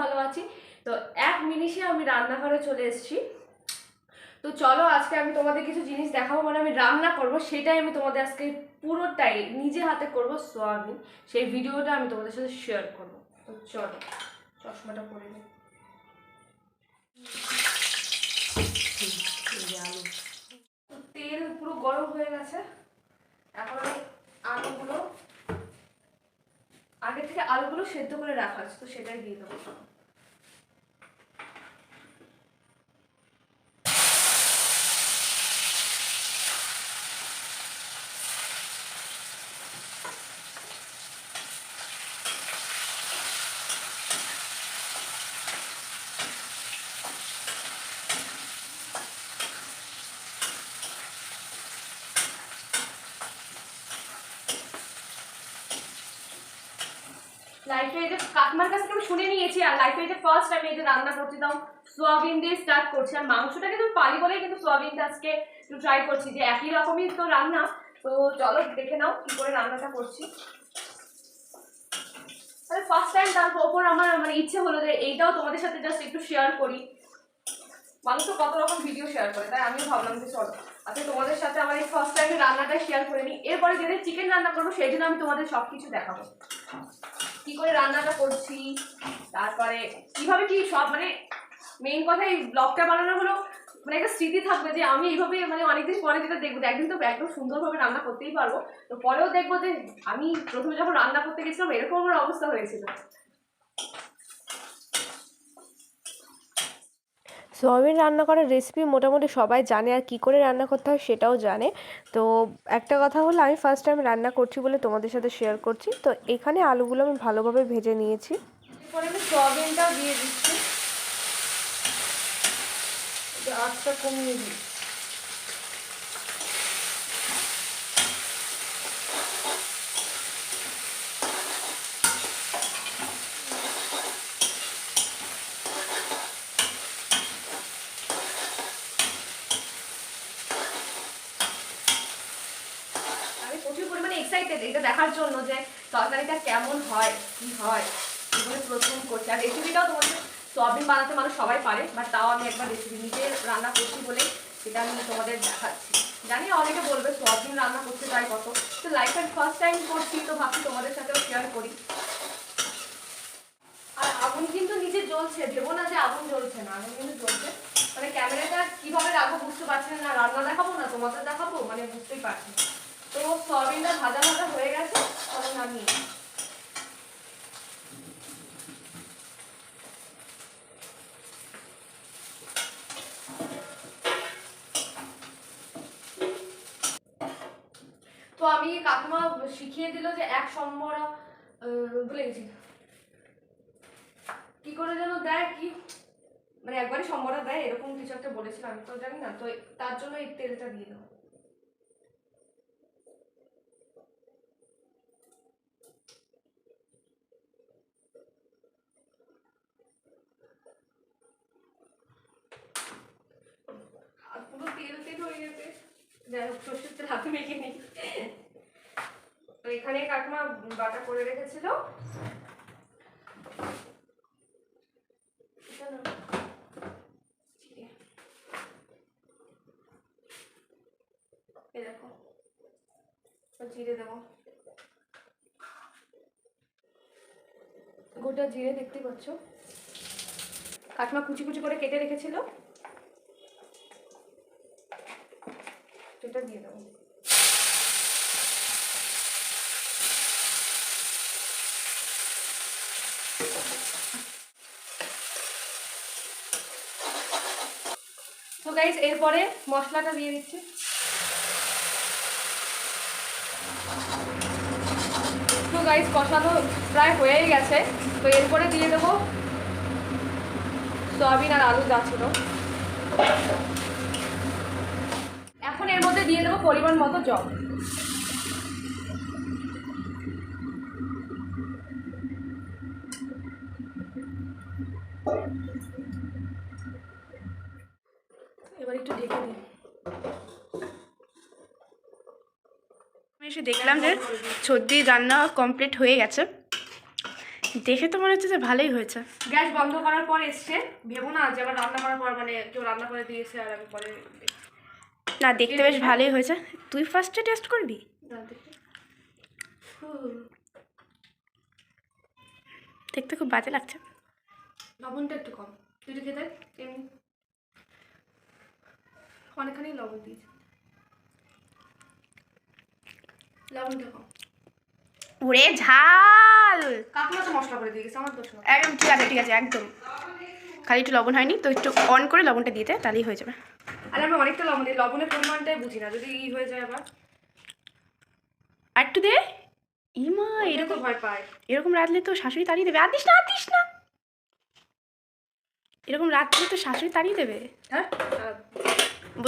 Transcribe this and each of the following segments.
ভালো আছি। তো এক মিনিটে আমি রান্নাঘরে চলে এসেছি। তো চলো আজকে আমি তোমাদের কিছু জিনিস দেখাবো মানে আমি রান্না করব, সেটাই আমি তোমাদের আজকে পুরোটাই নিজে হাতে করব। সোয়াবিন সেই ভিডিওটা আমি তোমাদের সাথে শেয়ার করব। তো চলো, চশমাটা পরে নিই এই যে আলু তো তেল পুরো গরম হয়ে গেছে এখন আমি আলুগুলো আগে থেকে আলুগুলো সেদ্ধ করে রাখা আছে তো সেটাই দিয়ে দেবো। লাইফে যে আমি শুনে নিয়েছি, আর লাইফে যে ফার্স্ট এই যে রান্না সোয়াবিন আর পারি বলেই কিন্তু আজকে একটু ট্রাই করছি, যে একই রকমই তো রান্না। তো চলো দেখে নাও করে রান্নাটা করছি। তাহলে ফার্স্ট টাইম আমার মানে ইচ্ছে হলো যে এইটাও তোমাদের সাথে জাস্ট একটু শেয়ার করি। মানুষ তো কত রকম ভিডিও শেয়ার করে, তাই আমি ভাবলাম যে চলো আচ্ছা তোমাদের সাথে আমার এই ফার্স্ট টাইম রান্নাটা শেয়ার করে নিই। এরপরে যেদিন চিকেন রান্না করব, সেই আমি তোমাদের সব কিছু দেখাবো। কি করে রান্নাটা করছি, তারপরে কীভাবে কি সব মানে মেইন কথা এই ব্লগটা বানানো হলো মানে একটা স্মৃতি থাকবে যে আমি এইভাবে মানে অনেকদিন পরে যেটা দেখব, একদিন তো একদম সুন্দরভাবে রান্না করতেই পারব, তো পরেও দেখব যে আমি প্রথমে যখন রান্না করতে গেছিলাম, এরকম আমার অবস্থা হয়েছিল। সোয়াবিন রান্না করার রেসিপি মোটামুটি সবাই জানে আর কি করে রান্না করতে হয় সেটাও জানে। তো একটা কথা হলো, আমি ফার্স্ট টাইম রান্না করছি বলে তোমাদের সাথে শেয়ার করছি। তো এখানে আলুগুলো আমি ভালোভাবে ভেজে নিয়েছি। আমি সয়াবিনটাও দিয়ে দিচ্ছি। আটটা কমিয়ে দিই আমি প্রচুর পরিমাণে এক্সাইটেড এটা দেখার জন্য যে তরকারিটা কেমন হয়, কি হয়, এগুলো প্রথম করছি। আর রেসিপিটাও তোমাদের সোয়াবিন বানাতে মানুষ সবাই পারে বাট তাও আমি একবার রেসিপি নিজে রান্না করছি বলে সেটা আমি তোমাদের দেখাচ্ছি। জানি অনেকে বলবে সোয়াবিন রান্না করতে চাই কত, তো লাইফের ফার্স্ট টাইম করছি, তো ভাবছি তোমাদের সাথেও শেয়ার করি। আর আগুন কিন্তু নিচে জ্বলছে, ভেবো না যে আগুন জ্বলছে না, আগুন কিন্তু জ্বলছে। মানে ক্যামেরাটা কীভাবে রাখব বুঝতে পারছি না, রান্না দেখাবো না, তোমাদের দেখাবো? মানে বুঝতেই পারছি না। তো সয়াবিনটা ভাজা ভাজা হয়ে গেছে তখন নামিয়ে তো আমি কাকিমা শিখিয়ে দিল যে এক সম্বরা ভুলে গেছি। কি করে যেন দেয় কি? মানে একবারই সম্বরা দেয়, এরকম কিছু একটা বলেছিল আমি তো জানি না, তো তার জন্য এই তেলটা দিয়ে দেবো হাত পুরো তেল তেল হয়ে গেছে। যাই হোক সর্ষের তেল হাতে মেখে নিই তো এখানে কাকিমা বাটা করে রেখেছিল। নাও। জিরে। দেবো। গোটা জিরে দেখতে পাচ্ছ? কাকিমা কুচি কুচি করে কেটে রেখেছিল। সেটা দিয়ে দেবো তো গাইস এরপরে মশলাটা দিয়ে দিচ্ছি। তো গাইস কষানো প্রায় হয়েই গেছে। তো এরপরে দিয়ে দেবো সয়াবিন আর আলু যা ছিল দিয়ে দেবো পরিমাণ মতো জল। এসে দেখলাম যে সর্দি রান্না কমপ্লিট হয়ে গেছে। দেখে তো মনে হচ্ছে যে ভালোই হয়েছে। গ্যাস বন্ধ করার পর এসছে। ভেবো না যে আবার রান্না করার পর মানে কেউ রান্না করে দিয়েছে আর আমি পরে না দেখতে বেশ ভালোই হয়েছে। তুই ফার্স্টে টেস্ট করবি? দেখতে খুব বাজে লাগছে। লবণটা একটু কম। তুই খেতে অনেকখানি লবণ দিয়েছি। লবণটা কম। ওরে ঝাল! কাকুমা তো মশলা করে দিয়ে গেছে আমার দোষ একদম ঠিক আছে ঠিক আছে একদম। খালি একটু লবণ হয়নি তো একটু অন করে লবণটা দিতে তাহলেই হয়ে যাবে। আর আমি অনেকটা লবণ দিই। লবণের পরিমাণটাই বুঝি না যদি ই হয়ে যায় আবার। আর একটু দে। ইমা এরকম ভয় পায়। এরকম রাঁধলে তো শাশুড়ি তাড়িয়ে দেবে। আর দিস না আর দিস না। এরকম রাঁধলে তো শাশুড়ি তাড়িয়ে দেবে। হ্যাঁ?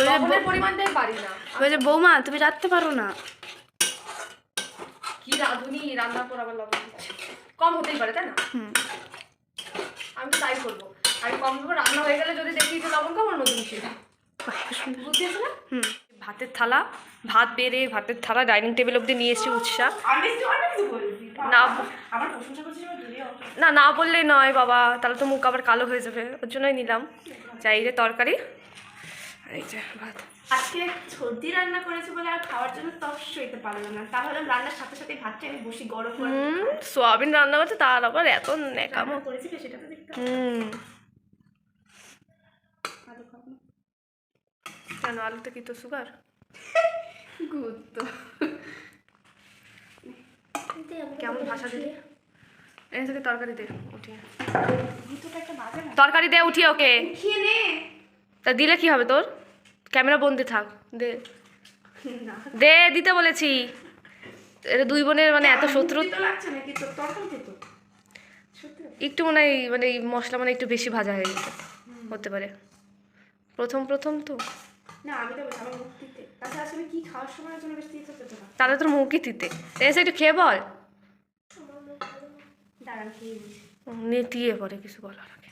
লবণের পরিমাণটাই পারি না। বলছে বৌমা তুমি রাঁধতে পারো না। কি রাঁধুনি রান্নার পর আবার লবণ দিচ্ছে। কম হতেই পারে তাই না? হুম। আমি তাই করব। আমি কম দেবো রান্না হয়ে গেলে যদি দেখি যে লবণ কম আর নতুন সেটা হুম। ভাতের থালা ভাত বেড়ে ভাতের থালা ডাইনিং টেবিল অব্দি নিয়ে এসেছি উৎসাহ না না না বললেই নয় বাবা। তাহলে তো মুখ আবার কালো হয়ে যাবে ওর জন্যই নিলাম। যাই রে তরকারি। আর এই যে ভাত। আজকে সর্দি রান্না করেছে বলে আর খাওয়ার জন্য তস সইতে পারলাম না। তাহলে রান্নার সাথে সাথে ভাতটা আমি বসি গরম করে হুম সোয়াবিন রান্না করছে তার আবার এত নেকামো করেছিল সেটা তো দেখতে হুম ভালো খাব না। কেন? আলুতে কি তো সুগার গুড তো কেমন ভাষা দিলি? এনে থেকে তরকারি দে উঠিয়ে তরকারি দে ওকে। তা দিলে কি হবে তোর? ক্যামেরা বন্দি থাক দে। দে দিতে বলেছি। এটা দুই বোনের মানে এত শত্রু একটু মনে হয় মানে মশলা মানে একটু বেশি ভাজা হয়ে গেছে। হতে পারে। প্রথম প্রথম তো। না আমি তো বলছি আমার মুখ দিতে তাছাড়া আসলে কি খাওয়ার সময় জন্য বেশি দিতে হতো না তাহলে তোর মুখই দিতে এসে একটু খেয়ে বল। খেয়ে পরে কিছু বলার আগে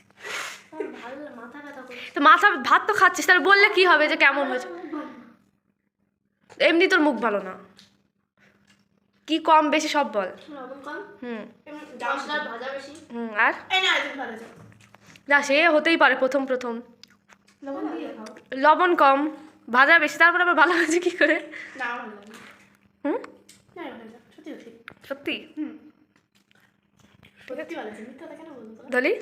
তো মাথা ভাত তো খাচ্ছিস তাহলে বললে কি হবে যে কেমন হয়েছে? এমনি তোর মুখ ভালো না। কি কম বেশি সব বল। হুম। হুম আর? না সে হতেই পারে প্রথম প্রথম। লবণ কম ভাজা বেশি তারপর আবার ভালো হয়েছে কি করে। হুম? সত্যি ধলি?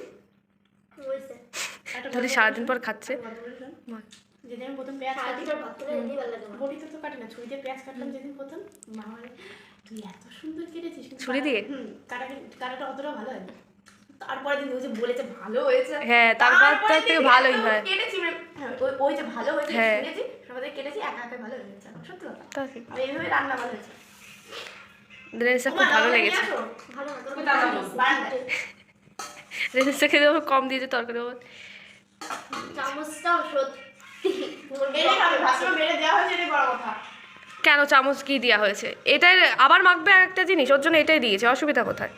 ধলি সারাদিন পর খাচ্ছে। গল্প বলে শোন। বল। যেদিন আমি প্রথম পেঁয়াজ কাটি বড়িতে তো কাটি না ছুরি দিয়ে পেঁয়াজ কাটলাম যেদিন প্রথম। মা তুই এত সুন্দর কেটেছিস। ছুরি দিয়ে? হুম কাটা কাটাটা অতটা ভালো হয় না তারপরে দিন ওই যে বলেছে ভালো হয়েছে। হ্যাঁ, তারপর তারপরের থেকে ভালোই হয়। কেটেছি মানে হ্যাঁ, ওই- যে ভালো হয়েছে হ্যাঁ। কেটেছি সবাই কেটেছি একা একা ভালো হয়েছে সত্যি কথা। এইভাবে রান্না ভালো হয়েছে। রেনেসা খুব ভালো লেগেছে। খেতে কম দিয়েছে তরকারি চামচটাও সত্যি। দেওয়া হয়েছে বড় কথা। কেন চামচ কি দেওয়া হয়েছে? এটাই আবার মাখবে আর একটা জিনিস ওর জন্য এটাই দিয়েছে অসুবিধা কোথায়?